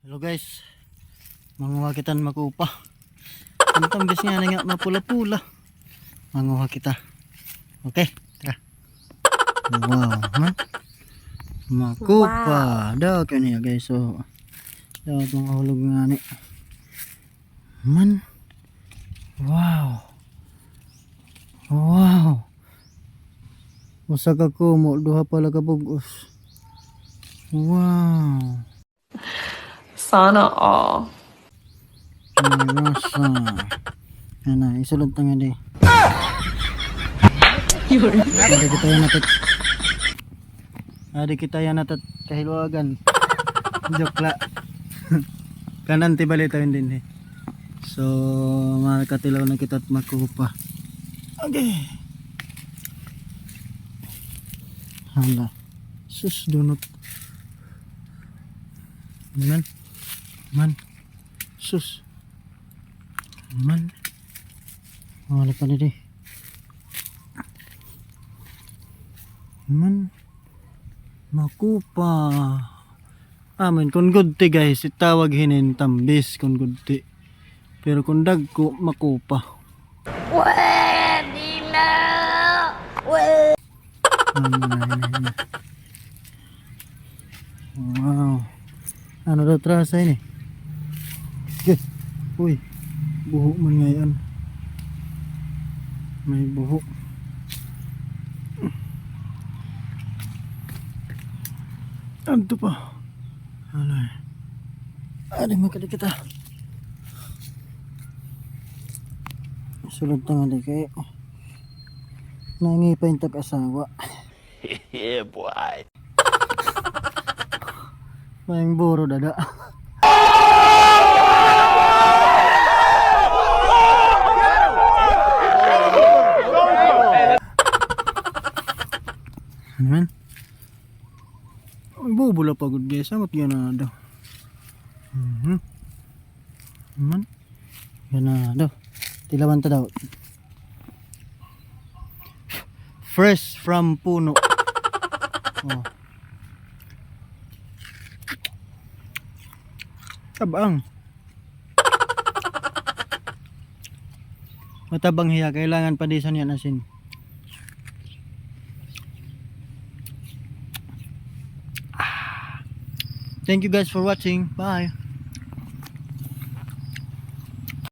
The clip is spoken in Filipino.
Hello guys. Manguha kita ng makupa. Ang tambis nga nga mapula-pula. Manguha kita. Okay, tara. Wow, man. Makupa. Daw ka niya guys. So, daw mga hulog nga ni. Man. Wow. Wow. Usa ka kumo, duha pala ka bugos. Wow. Sana all. Nasa. Yan na, isulod ta nga di. Ada kita yan natat. Ada kita yan natat kahilwagan. Joke la. Kanan ti balita yun din eh. So, makatilaw na kita at makupa. Okay. Hala. Sus, dunot. Man. Man. Sus. Man. Wala pa dito. Man. Makupa. Amin, kung good ti guys, itawag hinin tambis kung good ti. Pero kung dagko, makupa. Pwede na! Wow. Ano daw trasa ini? Okay. Uy. Buho man ngayon. May buho. Ano pa? Alay. Alay makadi kita. Sulod tanga di kay. Nangi pa yung tag-asawa. Yeah, boy. May buro dada. Ano man? Ay, bubula pagod guys. Na daw. Mhm. Man? Yan na daw. Tilawan ta daw. Fresh from puno. Oh. Tabang. Matabang hiya, kailangan padisan yan asin. Thank you guys for watching. Bye.